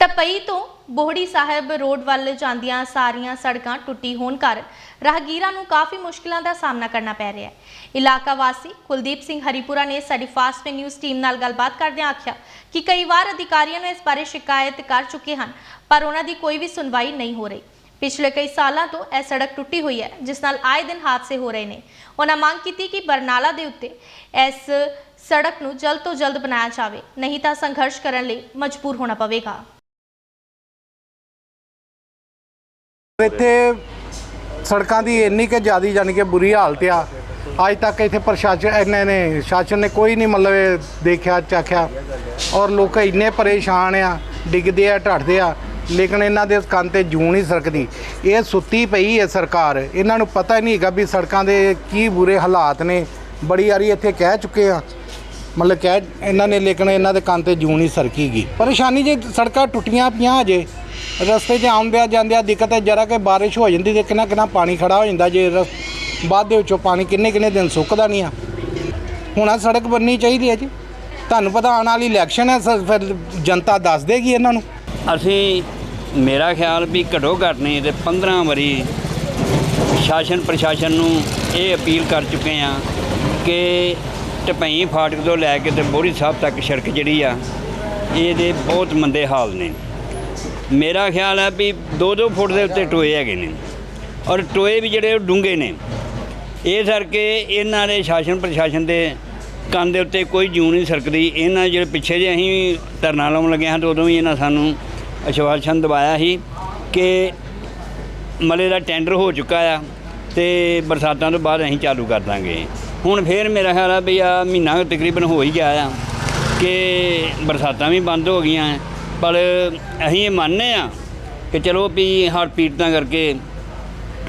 ਟਪਈ ਤੋਂ ਬੋਹੜੀ ਸਾਹਿਬ ਰੋਡ ਵੱਲ ਜਾਂਦੀਆਂ ਸਾਰੀਆਂ ਸੜਕਾਂ ਟੁੱਟੀ ਹੋਣ ਕਾਰਨ ਰਾਹਗੀਰਾਂ ਨੂੰ ਕਾਫੀ ਮੁਸ਼ਕਲਾਂ ਦਾ ਸਾਹਮਣਾ ਕਰਨਾ ਪੈ ਰਿਹਾ ਹੈ। ਇਲਾਕਾ ਵਾਸੀ ਕੁਲਦੀਪ ਸਿੰਘ ਹਰੀਪੁਰਾ ਨੇ ਸਾਡੀ ਫਾਸਟ ਵੇ ਨਿਊਜ਼ ਟੀਮ ਨਾਲ ਗੱਲਬਾਤ ਕਰਦਿਆਂ ਆਖਿਆ ਕਿ ਕਈ ਵਾਰ ਅਧਿਕਾਰੀਆਂ ਨੂੰ ਇਸ ਬਾਰੇ ਸ਼ਿਕਾਇਤ ਕਰ ਚੁੱਕੇ ਹਨ, ਪਰ ਉਹਨਾਂ ਦੀ ਕੋਈ ਵੀ ਸੁਣਵਾਈ ਨਹੀਂ ਹੋ ਰਹੀ। ਪਿਛਲੇ ਕਈ ਸਾਲਾਂ ਤੋਂ ਇਹ ਸੜਕ ਟੁੱਟੀ ਹੋਈ ਹੈ, ਜਿਸ ਨਾਲ ਆਏ ਦਿਨ ਹਾਦਸੇ ਹੋ ਰਹੇ ਨੇ। ਉਹਨਾਂ ਮੰਗ ਕੀਤੀ ਕਿ ਬਰਨਾਲਾ ਦੇ ਉੱਤੇ ਇਸ ਸੜਕ ਨੂੰ ਜਲਦ ਤੋਂ ਜਲਦ ਬਣਾਇਆ ਜਾਵੇ, ਨਹੀਂ ਤਾਂ ਸੰਘਰਸ਼ ਕਰਨ ਲਈ ਮਜਬੂਰ ਹੋਣਾ ਪਵੇਗਾ। ਇੱਥੇ ਸੜਕਾਂ ਦੀ ਇੰਨੀ ਕਿ ਜ਼ਿਆਦੀ ਜਾਣੀ ਕਿ ਬੁਰੀ ਹਾਲਤ ਆ। ਅੱਜ ਤੱਕ ਇੱਥੇ ਪ੍ਰਸ਼ਾਸਨ ਇਹਨਾਂ ਨੇ ਸ਼ਾਸਨ ਨੇ ਕੋਈ ਨਹੀਂ ਮਤਲਬ ਇਹ ਦੇਖਿਆ, ਚਾਖਿਆ। ਔਰ ਲੋਕ ਇੰਨੇ ਪਰੇਸ਼ਾਨ ਆ, ਡਿੱਗਦੇ ਆ ਢੱਟਦੇ ਆ, ਲੇਕਿਨ ਇਹਨਾਂ ਦੇ ਕੰਨ ਤੇ ਜੂੰ ਨਹੀਂ ਸਰਕਦੀ। ਇਹ ਸੁੱਤੀ ਪਈ ਹੈ ਸਰਕਾਰ। ਇਹਨਾਂ ਨੂੰ ਪਤਾ ਹੀ ਨਹੀਂ ਹੈਗਾ ਵੀ ਸੜਕਾਂ ਦੇ ਕੀ ਬੁਰੇ ਹਾਲਾਤ ਨੇ। ਬੜੀ ਵਾਰੀ ਇੱਥੇ ਕਹਿ ਚੁੱਕੇ ਆ। ਮਤਲਬ ਕਹਿ ਇਹਨਾਂ ਨੇ, ਲੇਕਿਨ ਇਹਨਾਂ ਦੇ ਕੰਨ ਤੇ ਜੂੰ ਨਹੀਂ ਸਰਕੀਗੀ। ਪਰੇਸ਼ਾਨੀ ਜੇ ਸੜਕਾਂ ਟੁੱਟੀਆਂ ਪਈਆਂ ਅਜੇ ਰਸਤੇ 'ਚ ਆਉਂਦਿਆਂ ਜਾਂਦਿਆਂ ਦਿੱਕਤ ਹੈ, ਜਰਾ ਕਿ ਬਾਰਿਸ਼ ਹੋ ਜਾਂਦੀ ਤੇ ਕਿੰਨਾ ਕਿੰਨਾ ਪਾਣੀ ਖੜਾ ਹੋ ਜਾਂਦਾ ਜੇ ਰਸ- ਬਾਅਦ ਦੇ ਵਿੱਚੋਂ ਪਾਣੀ ਕਿੰਨੇ ਕਿੰਨੇ ਦਿਨ ਸੁੱਕਦਾ ਨਹੀਂ ਆ। ਹੁਣ ਆਹ ਸੜਕ ਬਣਨੀ ਚਾਹੀਦੀ ਹੈ ਜੀ। ਤੁਹਾਨੂੰ ਪਤਾ ਆਉਣ ਵਾਲੀ ਇਲੈਕਸ਼ਨ ਹੈ ਫਿਰ ਜਨਤਾ ਦੱਸ ਦੇਗੀ ਇਹਨਾਂ ਨੂੰ। ਅਸੀਂ, ਮੇਰਾ ਖਿਆਲ ਵੀ ਘਟੋ ਘੱਟ ਨਹੀਂ, ਤੇ 15 ਵਾਰੀ ਸ਼ਾਸਨ ਪ੍ਰਸ਼ਾਸਨ ਨੂੰ ਇਹ ਅਪੀਲ ਕਰ ਚੁੱਕੇ ਆ ਕਿ ਟਪਈ ਫਾਟਕ ਤੋਂ ਲੈ ਕੇ ਤੇ ਬੋਰੀ ਸਾਹਿਬ ਤੱਕ ਸੜਕ ਜਿਹੜੀ ਆ, ਇਹਦੇ ਬਹੁਤ ਮੰਦੇ ਹਾਲ ਨੇ। ਮੇਰਾ ਖਿਆਲ ਹੈ ਵੀ 2-2 ਫੁੱਟ ਦੇ ਉੱਤੇ ਟੋਏ ਹੈਗੇ ਨੇ। ਔਰ ਟੋਏ ਵੀ ਜਿਹੜੇ ਉਹ ਡੂੰਘੇ ਨੇ। ਇਹ ਕਰਕੇ ਇਹਨਾਂ ਦੇ ਸ਼ਾਸਨ ਪ੍ਰਸ਼ਾਸਨ ਦੇ ਕੰਨ ਦੇ ਉੱਤੇ ਕੋਈ ਜੂੰ ਨਹੀਂ ਸਰਕਦੀ। ਇਹਨਾਂ ਜਿਹੜੇ ਪਿੱਛੇ ਜੇ ਅਸੀਂ ਧਰਨਾ ਲਾਉਣ ਲੱਗੇ ਹਾਂ ਤਾਂ ਉਦੋਂ ਵੀ ਇਹਨਾਂ ਸਾਨੂੰ ਅਸ਼ਵਾਸਨ ਦਵਾਇਆ ਸੀ ਕਿ ਮਲੇ ਦਾ ਟੈਂਡਰ ਹੋ ਚੁੱਕਾ ਆ ਤੇ ਬਰਸਾਤਾਂ ਤੋਂ ਬਾਅਦ ਅਸੀਂ ਚਾਲੂ ਕਰ ਦਾਂਗੇ। ਹੁਣ ਫੇਰ ਮੇਰਾ ਖਿਆਲ ਆ ਵੀ ਆ ਮਹੀਨਾ ਤਕਰੀਬਨ ਹੋ ਹੀ ਗਿਆ ਆ ਕਿ ਬਰਸਾਤਾਂ ਵੀ ਬੰਦ ਹੋ ਗਈਆਂ। ਪਰ ਅਸੀਂ ਇਹ ਮੰਨਦੇ ਆ ਕਿ ਚਲੋ ਵੀ ਹੜ੍ਹ ਪੀੜਤਾਂ ਕਰਕੇ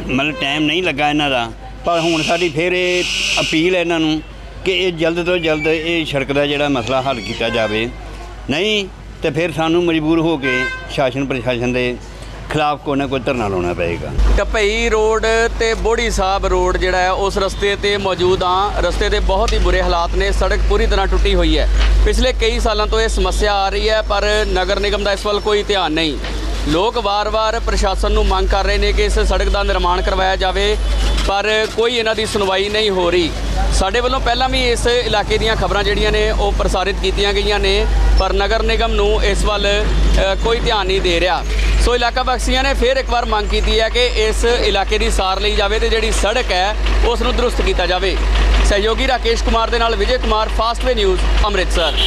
ਮਤਲਬ ਟਾਈਮ ਨਹੀਂ ਲੱਗਾ ਇਹਨਾਂ ਦਾ, ਪਰ ਹੁਣ ਸਾਡੀ ਫਿਰ ਇਹ ਅਪੀਲ ਹੈ ਇਹਨਾਂ ਨੂੰ ਕਿ ਇਹ ਜਲਦ ਤੋਂ ਜਲਦ ਇਹ ਸੜਕ ਦਾ ਜਿਹੜਾ ਮਸਲਾ ਹੱਲ ਕੀਤਾ ਜਾਵੇ। ਨਹੀਂ ਤੇ ਫਿਰ ਸਾਨੂੰ ਮਜਬੂਰ ਹੋ ਕੇ ਸ਼ਾਸਨ ਪ੍ਰਸ਼ਾਸਨ ਦੇ ਖਿਲਾਫ ਕੋਈ ਨਾ ਕੋਈ ਧਰਨਾ ਲਾਉਣਾ ਪਏਗਾ। ਟਪਈ ਰੋਡ ਤੇ ਬੋੜੀ ਸਾਹਿਬ ਰੋਡ ਜਿਹੜਾ ਹੈ, ਉਸ ਰਸਤੇ ਤੇ ਮੌਜੂਦ ਹਾਂ। ਰਸਤੇ ਦੇ ਬਹੁਤ ਹੀ ਬੁਰੇ ਹਾਲਾਤ ਨੇ, ਸੜਕ ਪੂਰੀ ਤਰ੍ਹਾਂ ਟੁੱਟੀ ਹੋਈ ਹੈ। ਪਿਛਲੇ ਕਈ ਸਾਲਾਂ ਤੋਂ ਇਹ ਸਮੱਸਿਆ ਆ ਰਹੀ ਹੈ, ਪਰ ਨਗਰ ਨਿਗਮ ਦਾ ਇਸ ਵੱਲ ਕੋਈ ਧਿਆਨ ਨਹੀਂ। ਲੋਕ ਵਾਰ-ਵਾਰ ਪ੍ਰਸ਼ਾਸਨ ਨੂੰ ਮੰਗ ਕਰ ਰਹੇ ਨੇ ਕਿ ਇਸ ਸੜਕ ਦਾ ਨਿਰਮਾਣ ਕਰਵਾਇਆ ਜਾਵੇ, ਪਰ ਕੋਈ ਇਹਨਾਂ ਦੀ ਸੁਣਵਾਈ ਨਹੀਂ ਹੋ ਰਹੀ। ਸਾਡੇ ਵੱਲੋਂ ਪਹਿਲਾਂ ਵੀ ਇਸ ਇਲਾਕੇ ਦੀਆਂ ਖਬਰਾਂ ਜਿਹੜੀਆਂ ਨੇ, ਉਹ ਪ੍ਰਸਾਰਿਤ ਕੀਤੀਆਂ ਗਈਆਂ ਨੇ, ਪਰ ਨਗਰ ਨਿਗਮ ਨੂੰ ਇਸ ਵੱਲ ਕੋਈ ਧਿਆਨ ਨਹੀਂ ਦੇ ਰਿਹਾ। ਸੋ ਇਲਾਕਾ ਵਾਸੀਆਂ ਨੇ ਫਿਰ ਇੱਕ ਵਾਰ ਮੰਗ ਕੀਤੀ ਹੈ ਕਿ ਇਸ ਇਲਾਕੇ ਦੀ ਸਾਰ ਲਈ ਜਾਵੇ ਤੇ ਜਿਹੜੀ ਸੜਕ ਹੈ, ਉਸ ਨੂੰ ਦਰੁਸਤ ਕੀਤਾ ਜਾਵੇ। ਸਹਿਯੋਗੀ ਰਾਕੇਸ਼ ਕੁਮਾਰ ਦੇ ਨਾਲ ਵਿਜੇ ਕੁਮਾਰ ਫਾਸਟਵੇ ਨਿਊਜ਼ ਅੰਮ੍ਰਿਤਸਰ।